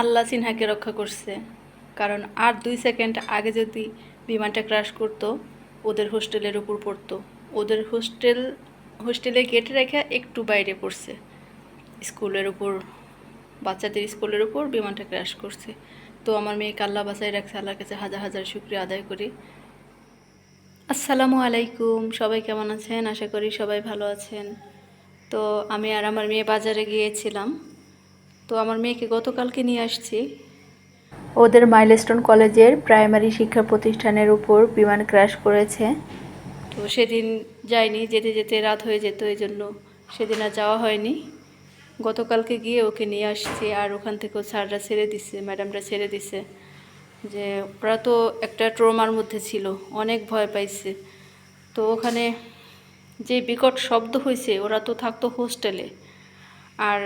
আল্লাহ সিনহাকে রক্ষা করছে। কারণ আর দুই সেকেন্ড আগে যদি বিমানটা ক্রাশ করতো, ওদের হোস্টেলের উপর পড়তো। ওদের হোস্টেল হোস্টেলে গেটে রেখে একটু বাইরে পড়ছে। স্কুলের উপর, বাচ্চাদের স্কুলের উপর বিমানটা ক্র্যাশ করছে। তো আমার মেয়েকে আল্লাহ বাসায় রাখছে আল্লাহর কাছে হাজার হাজার শুক্রিয়া আদায় করি। আসসালামু আলাইকুম, সবাই কেমন আছেন? আশা করি সবাই ভালো আছেন। তো আমি আর আমার মেয়ে বাজারে গিয়েছিলাম। তো আমার মেয়েকে গতকালকে নিয়ে আসছি। ওদের মাইলস্টোন কলেজের প্রাইমারি শিক্ষা প্রতিষ্ঠানের উপর বিমান ক্র্যাশ করেছে। তো সেদিন যাইনি যেতে যেতে রাত হয়ে যেত এই জন্য সেদিন আর যাওয়া হয়নি। গতকালকে গিয়ে ওকে নিয়ে আসছি আর ওখান থেকেও স্যাররা ছেড়ে দিছে ম্যাডামরা ছেড়ে দিছে যে ওরা তো একটা ট্রমার মধ্যে ছিল অনেক ভয় পাইছে। তো ওখানে যে বিকট শব্দ হয়েছে ওরা তো থাকতো হোস্টেলে। আর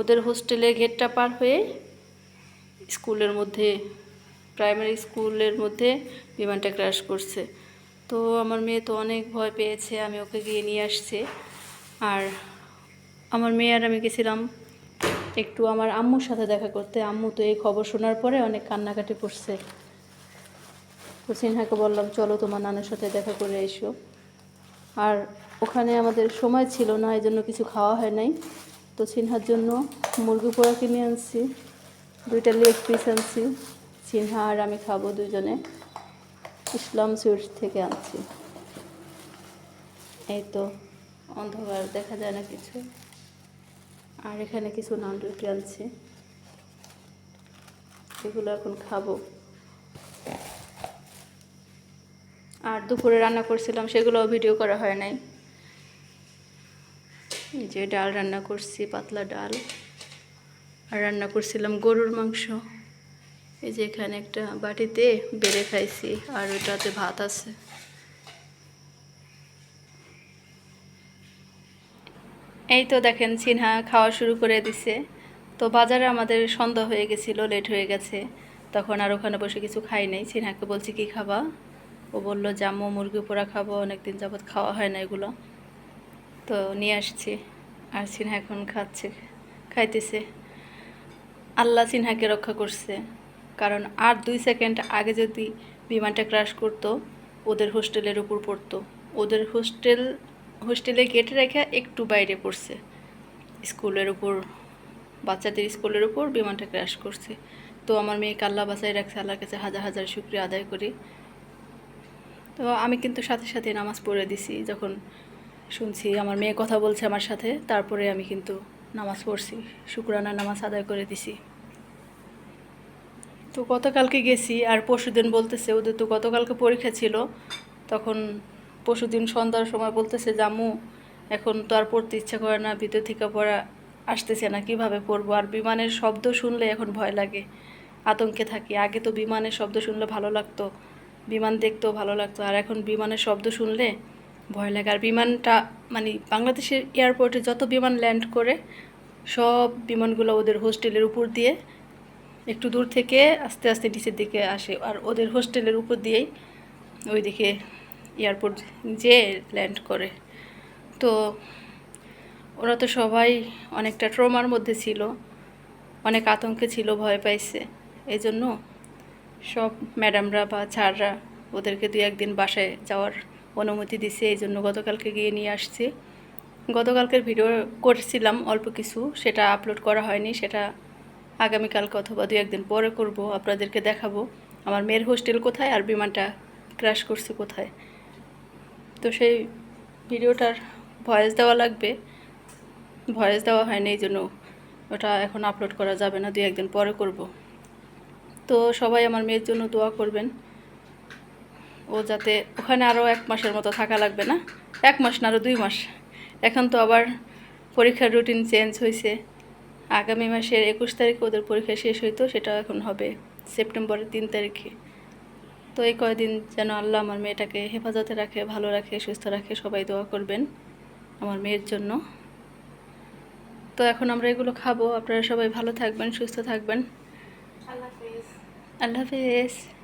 ওদের হোস্টেলে গেটটা পার হয়ে স্কুলের মধ্যে, প্রাইমারি স্কুলের মধ্যে বিমানটা ক্র্যাশ করছে। তো আমার মেয়ে তো অনেক ভয় পেয়েছে, আমি ওকে গিয়ে নিয়ে আসছে। আর আমার মেয়ে আর আমি গেছিলাম একটু আমার আম্মুর সাথে দেখা করতে। আম্মু তো এই খবর শোনার পরে অনেক কান্নাকাটি পড়ছে তো সিনহাকে বললাম, চলো তোমার নানার সাথে দেখা করে এসো। আর ওখানে আমাদের সময় ছিল না এই জন্য কিছু খাওয়া হয় নাই। তো সিনহার জন্য মুরগি পোড়া কিনে আনছি, দুইটা লেগ পিস আনছি, সিনহা আর আমি খাব দুজনে ইসলাম সুইটস থেকে আনছি। এই তো অন্ধকার, দেখা যায় না কিছু। আর এখানে কিছু নান রুটি আনছি, এগুলো এখন খাব। আর দুপুরে রান্না করছিলাম সেগুলো ভিডিও করা হয় নাই। এই যে ডাল রান্না করছি, পাতলা ডাল। আর রান্না করছিলাম গরুর মাংস। এই যে এখানে একটা বাটিতে বেড়ে খাইছি, আর ওটাতে ভাত আছে। এই তো দেখেন, সিনহা খাওয়া শুরু করে দিছে। তো বাজারে আমাদের সন্ধ্যা হয়ে গেছিল লেট হয়ে গেছে। তখন আর ওখানে বসে কিছু খাই নাই। সিনহাকে বলছি, কি খাবা? ও বলল, জামু মুরগি পোড়া খাব, অনেকদিন যাবৎ খাওয়া হয় না এগুলো। তো নিয়ে আসছি। আর সিনহা এখন খাচ্ছে, খাইতেছে। আল্লাহ সিনহাকে রক্ষা করছে, কারণ আর দুই সেকেন্ড আগে যদি বিমানটা ক্রাশ করতো, ওদের হোস্টেলের উপর পড়তো। ওদের হোস্টেল, হোস্টেলে গেটে রেখে একটু বাইরে পড়ছে। স্কুলের উপর, বাচ্চাদের স্কুলের উপর বিমানটা ক্র্যাশ করছে। তো আমার মেয়েকে আল্লাহ বাসায় রাখছে, আল্লাহর কাছে হাজার হাজার শুক্রিয়া আদায় করি। তো আমি কিন্তু সাথে সাথে নামাজ পড়ে দিছি, যখন শুনছি, আমার মেয়ে কথা বলছে আমার সাথে, তারপরে আমি কিন্তু নামাজ পড়ছি, শুক্রানা নামাজ আদায় করে দিছি। তো গতকালকে গেছি, আর পরশুদিন বলতেছে, ওদের তো গতকালকে পরীক্ষা ছিল, তখন পরশুদিন সন্ধ্যার সময় বলতেছে, জামু, এখন তো আর পড়তে ইচ্ছা করে না, ভিতর থেকে পড়া আসতেছে না, কীভাবে পড়ব? আর বিমানের শব্দ শুনলে এখন ভয় লাগে, আতঙ্কে থাকি। আগে তো বিমানের শব্দ শুনলে ভালো লাগতো, বিমান দেখতেও ভালো লাগতো, আর এখন বিমানের শব্দ শুনলে ভয় লাগে। আর বিমানটা মানে বাংলাদেশের এয়ারপোর্টে যত বিমান ল্যান্ড করে, সব বিমানগুলো ওদের হোস্টেলের উপর দিয়ে একটু দূর থেকে আস্তে আস্তে নিচের দিকে আসে। আর ওদের হোস্টেলের উপর দিয়েই ওইদিকে এয়ারপোর্ট যে ল্যান্ড করে। তো ওরা তো সবাই অনেকটা ট্রমার মধ্যে ছিল, অনেক আতঙ্কে ছিল, ভয় পাইছে। এই জন্য সব ম্যাডামরা বা স্যাররা ওদেরকে দু একদিন বাসায় যাওয়ার অনুমতি দিছে, এই জন্য গতকালকে গিয়ে নিয়ে আসছি। গতকালকের ভিডিও করেছিলাম অল্প কিছু, সেটা আপলোড করা হয়নি, সেটা আগামীকালকে অথবা দু একদিন পরে করব, আপনাদেরকে দেখাবো। আমার মেয়ের হোস্টেল কোথায় আর বিমানটা ক্র্যাশ করছে কোথায়? তো সেই ভিডিওটার ভয়েস দেওয়া লাগবে। ভয়েস দেওয়া হয়নি, এই জন্য ওটা এখন আপলোড করা যাবে না দু একদিন পরে করব। তো সবাই আমার মেয়ের জন্য দোয়া করবেন। ও যাতে ওখানে আরও এক মাসের মতো থাকা লাগবে না? এক মাস না আরও দুই মাস। এখন তো আবার পরীক্ষার রুটিন চেঞ্জ হয়েছে আগামী মাসের একুশ তারিখে ওদের পরীক্ষা শেষ হইতো সেটা এখন হবে সেপ্টেম্বরের তিন তারিখে। তো এই কয়দিন যেন আল্লাহ আমার মেয়েটাকে হেফাজতে রাখে ভালো রাখে সুস্থ রাখে সবাই দোয়া করবেন আমার মেয়ের জন্য। তো এখন আমরা এগুলো খাব। আপনারা সবাই ভালো থাকবেন সুস্থ থাকবেন। আল্লাহ হাফেজ। আল্লাহ হাফেজ।